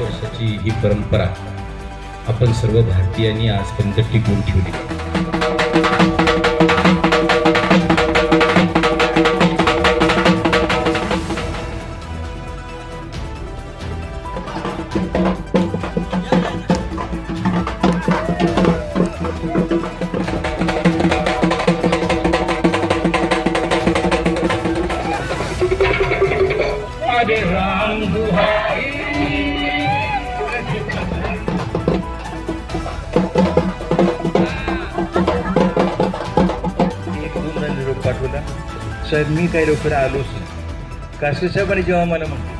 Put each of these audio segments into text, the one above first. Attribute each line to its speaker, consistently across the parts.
Speaker 1: वर्षाची ही परंपरा आपण सर्व भारतीयांनी आजपर्यंत टिकवून ठेवली.
Speaker 2: साहेब मी काही लवकर आलोच नाही. काशी साहेबांनी जेव्हा मला म्हणतो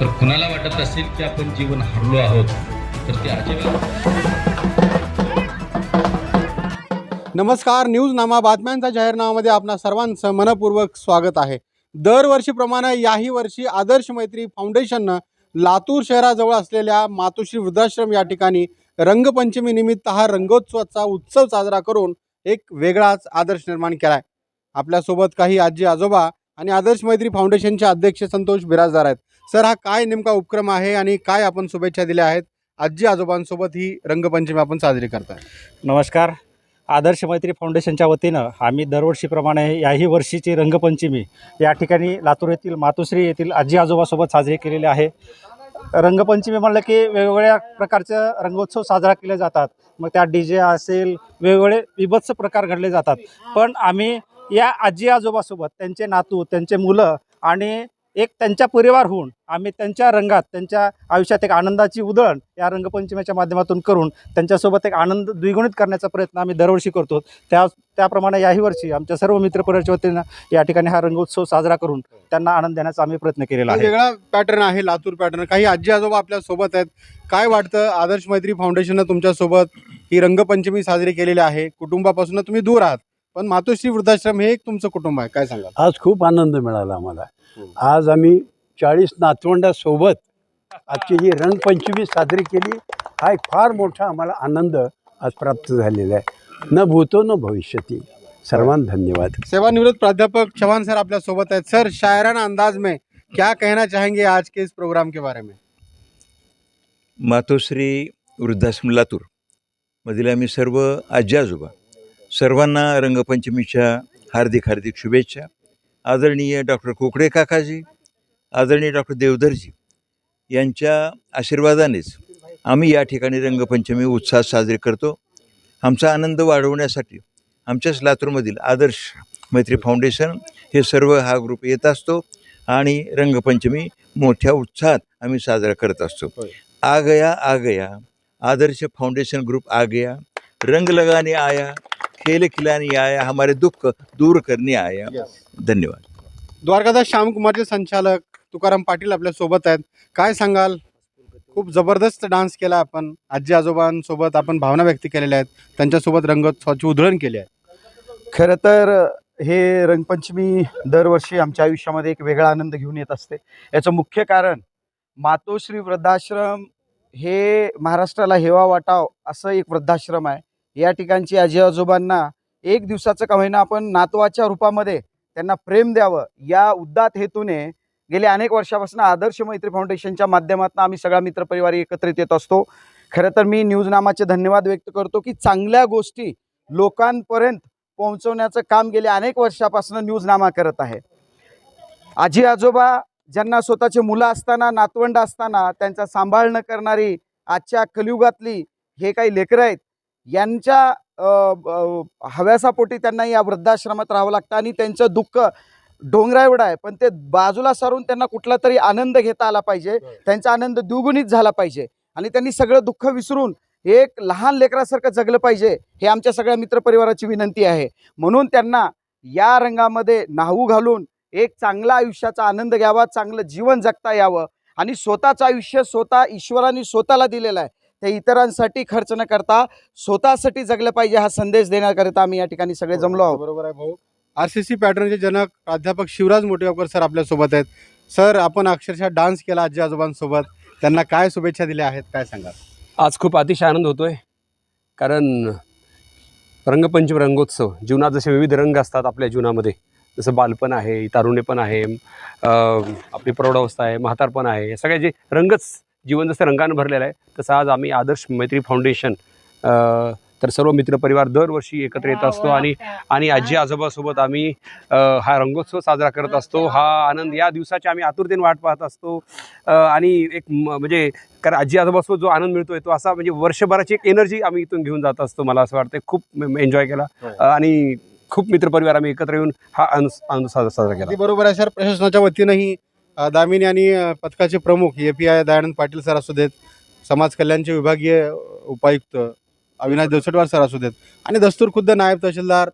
Speaker 1: तर कुणाला वाटत असेल की आपण जीवन हरलो आहोत?
Speaker 3: नमस्कार न्यूज नामा बातम्यांचा जाहीरनामामध्ये आपणा सर्वांचं मनपूर्वक स्वागत आहे. दरवर्षीप्रमाणे याही वर्षी आदर्श मैत्री फाउंडेशननं लातूर शहराजवळ असलेल्या मातोश्री वृद्धाश्रम या ठिकाणी रंगपंचमी निमित्त हा रंगोत्सवाचा उत्सव साजरा करून एक वेगळाच आदर्श निर्माण केला आहे आपल्यासोबत काही आजी आजोबा आणि आदर्श मैत्री फाउंडेशनचे अध्यक्ष संतोष बिराजदार आहेत. सर हा काय नेमका उपक्रम आहे आणि काय आपण शुभेच्छा दिल्या आहेत? आजी आजोबांसोबत ही रंगपंचमी आपण साजरी करतात
Speaker 4: नमस्कार. आदर्श मैत्री फाउंडेशनच्या वतीनं आम्ही दरवर्षीप्रमाणे याही वर्षीची रंगपंचमी या ठिकाणी लातूर येथील मातोश्री येथील आजी आजोबासोबत साजरी केलेली आहे. रंगपंचमी म्हणलं की वेगवेगळ्या प्रकारचे रंगोत्सव साजरा केले जातात. मग त्या डी जे असेल वेगवेगळे विभत्स प्रकार घडले जातात. पण आम्ही या आजी आजोबासोबत त्यांचे नातू त्यांचे मुलं आणि एक त्यांच्या परिवार होऊन आम्ही त्यांच्या रंगात त्यांच्या आयुष्यात एक आनंदाची उधळण या रंगपंचमीच्या माध्यमातून करून त्यांच्यासोबत एक आनंद द्विगुणित करण्याचा प्रयत्न आम्ही दरवर्षी करतो. त्या त्याप्रमाणे याही वर्षी आमच्या सर्व मित्रपरिवारच्या वतीनं या ठिकाणी हा रंगोत्सव साजरा करून त्यांना आनंद देण्याचा आम्ही प्रयत्न केलेला आहे.
Speaker 3: वेगळा पॅटर्न आहे लातूर पॅटर्न काही आजी आजोबा आपल्यासोबत आहेत. काय वाटतं आदर्श मैत्री फाउंडेशननं तुमच्यासोबत ही रंगपंचमी साजरी केलेली आहे? कुटुंबापासून तुम्ही दूर आहात. पण मातोश्री वृद्धाश्रम हे एक तुमचं कुटुंब आहे. काय सांगाल?
Speaker 5: आज खूप आनंद मिळाला आम्हाला. आज आम्ही चाळीस नातवंडासोबत आजची ही रंगपंचमी साजरी केली हा एक फार मोठा आम्हाला आनंद आज प्राप्त झालेला आहे. न भूतो न भविष्यती. सर्वांना धन्यवाद.
Speaker 3: सेवानिवृत्त प्राध्यापक चौहान सर आपल्यासोबत आहेत. सर शायराना अंदाज में क्या कहना चाहेंगे आज के इस प्रोग्राम के बारे में?
Speaker 2: मातोश्री वृद्धाश्रम लातूर. मधील आम्ही सर्व आजी आजोबा सर्वांना रंगपंचमीच्या हार्दिक हार्दिक शुभेच्छा. आदरणीय डॉक्टर कोकडे काकाजी आदरणीय डॉक्टर देवधरजी यांच्या आशीर्वादानेच आम्ही या ठिकाणी रंगपंचमी उत्साहात साजरी करतो. आमचा आनंद वाढवण्यासाठी आमच्याच लातूरमधील आदर्श मैत्री फाउंडेशन हे सर्व हा ग्रुप येत असतो आणि रंगपंचमी मोठ्या उत्साहात आम्ही साजरा करत असतो. आ गया आ गया आदर्श फाउंडेशन ग्रुप आ गया रंग लगाने आया खेल खिलाने आया हमारे दुःख दूर करने आया धन्यवाद।
Speaker 3: द्वारकादास श्यामकुमारचे संचालक तुकाराम पाटील आपल्यासोबत आहेत. काय सांगाल? खूप जबरदस्त डान्स केला आपण. आजी आजोबांसोबत आपण भावना व्यक्त केलेल्या आहेत. त्यांच्यासोबत रंगोत्सवाची उधळण केली आहे.
Speaker 6: खरं तर हे रंगपंचमी दरवर्षी आमच्या आयुष्यामध्ये एक वेगळा आनंद घेऊन येत असते. याचं मुख्य कारण मातोश्री वृद्धाश्रम हे महाराष्ट्राला हेवा वाटाव असं एक वृद्धाश्रम आहे. या ठिकाणची आजी आजोबांना एक दिवसाचं का होईना आपण नातवाच्या रूपामध्ये त्यांना प्रेम द्यावं. या उद्दात हेतूने गेल्या अनेक वर्षापासून आदर्श मैत्री फाउंडेशनच्या माध्यमातून आम्ही सगळा मित्रपरिवार एकत्रित येत असतो. खरं तर मी न्यूजनामाचे धन्यवाद व्यक्त करतो की चांगल्या गोष्टी लोकांपर्यंत पोहोचवण्याचं काम गेल्या अनेक वर्षापासून न्यूजनामा करत आहे. आजी आजोबा ज्यांना स्वतःचे मुलं असताना नातवंड असताना त्यांचा सांभाळ न करणारी आजच्या कलियुगातली हे काही लेकरं आहेत यांच्या हव्यासापोटी त्यांना या वृद्धाश्रमात राहावं लागतं आणि त्यांचं दुःख डोंगरा एवढं आहे. पण ते बाजूला सारून त्यांना कुठला तरी आनंद घेता आला पाहिजे. त्यांचा आनंद द्विगुणित झाला पाहिजे. आणि त्यांनी सगळं दुःख विसरून एक लहान लेकरासारखं जगलं पाहिजे हे आमच्या सगळ्या मित्रपरिवाराची विनंती आहे. म्हणून त्यांना या रंगामध्ये न्हावू घालून एक चांगला आयुष्याचा आनंद घ्यावा चांगलं जीवन जगता यावं. आणि स्वतःचं आयुष्य स्वतः ईश्वराने स्वतःला दिलेलं आहे. ते इतरांसाठी खर्च न करता स्वतःसाठी जगलं पाहिजे हा संदेश देण्याकरिता आम्ही या ठिकाणी सगळे जमलो आहोत.
Speaker 3: बरोबर आहे भाऊ. आर सी सी पॅटर्नचे जनक प्राध्यापक शिवराज मोटेगावकर सर आपल्यासोबत आहेत. सर आपण अक्षरशः डान्स केला आजी आजोबांसोबत. त्यांना काय शुभेच्छा दिल्या आहेत काय सांगा
Speaker 7: आज खूप अतिशय आनंद होतो आहे कारण रंगपंचमी रंगोत्सव जीवनात जसे विविध रंग असतात आपल्या जीवनामध्ये जसं बालपण आहे तारुण्यपण आहे आपली प्रौढावस्था आहे म्हातारपण आहे हे सगळे जे रंगच जीवन जसं रंगानं भरलेलं आहे. तसं आज आम्ही आदर्श मैत्री फाउंडेशन अं, तर सर्व मित्रपरिवार दरवर्षी एकत्र येत असतो आणि आणि आजी आजोबासोबत आम्ही हा रंगोत्सव साजरा करत असतो. हा आनंद या दिवसाची आम्ही आतुरतेने वाट पाहत असतो. आणि एक म- म्हणजे कारण आजी आजोबासोबत जो आनंद मिळतोय तो असा म्हणजे वर्षभराची एक एनर्जी आम्ही इथून घेऊन जात असतो मला असं वाटतं खूप एन्जॉय केला. अं, आणि खूप मित्रपरिवार आम्ही एकत्र येऊन हा आनंद आनंद साजरा साजरा केला
Speaker 3: बरोबर आहे सर. प्रशासनाच्या वतीनंही दामिनी आणि पथकाचे प्रमुख A P I Dayanand Patil sir असू देत समाज कल्याणचे विभागीय उपायुक्त अविनाश देवसटवार सर असू देत आणि दस्तूर खुद्द नायब तहसीलदार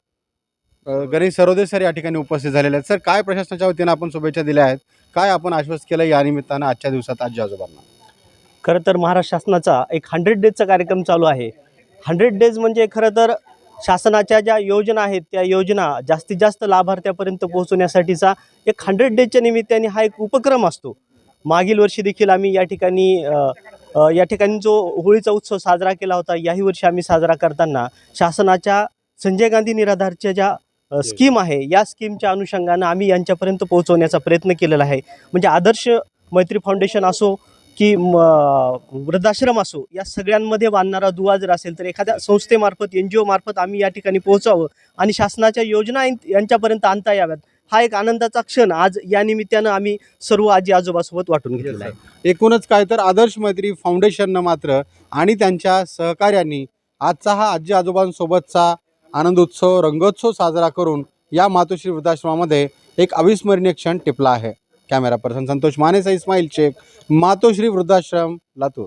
Speaker 3: गणेश सरोदे सर या ठिकाणी उपस्थित झालेले आहेत. सर काय प्रशासनाच्या वतीनं आपण शुभेच्छा दिल्या आहेत? काय आपण आश्वस्त केलं या निमित्तानं आजच्या दिवसात आजी आजोबांना?
Speaker 8: खरं तर महाराष्ट्र शासनाचा एक हंड्रेड डेजचा कार्यक्रम चालू आहे. हंड्रेड डेज म्हणजे खरं तर शासनाच्या ज्या योजना आहेत त्या योजना जास्तीत जास्त लाभार्थ्यापर्यंत पोहोचवण्यासाठीचा एक हंड्रेड डेजच्या निमित्ताने हा एक उपक्रम असतो. मागील वर्षी देखील आम्ही या ठिकाणी या ठिकाणी जो होळीचा उत्सव साजरा केला होता याही वर्षी आम्ही साजरा करताना शासनाच्या संजय गांधी निराधारच्या ज्या स्कीम आहे या स्कीमच्या अनुषंगानं आम्ही यांच्यापर्यंत पोहोचवण्याचा प्रयत्न केलेला आहे. म्हणजे आदर्श मैत्री फाउंडेशन असो की म वृद्धाश्रम असो या सगळ्यांमध्ये बांधणारा दुवा जर असेल तर एखाद्या संस्थेमार्फत एन जी ओमार्फत आम्ही या ठिकाणी पोहोचावं आणि शासनाच्या योजना यांच्यापर्यंत आणता याव्यात. हा एक आनंदाचा क्षण आज या निमित्तानं आम्ही सर्व आजी आजोबासोबत वाटून घेतलेला आहे.
Speaker 3: एकूणच काय तर आदर्श मैत्री फाउंडेशननं मात्र आणि त्यांच्या सहकार्यांनी आजचा हा आजी आजोबांसोबतचा आनंदोत्सव रंगोत्सव साजरा करून या मातोश्री वृद्धाश्रमामध्ये एक अविस्मरणीय क्षण टिपला आहे. कॅमेरा पर्सन संतोष मानेचा इस्माईल शेख मातोश्री वृद्धाश्रम लातूर.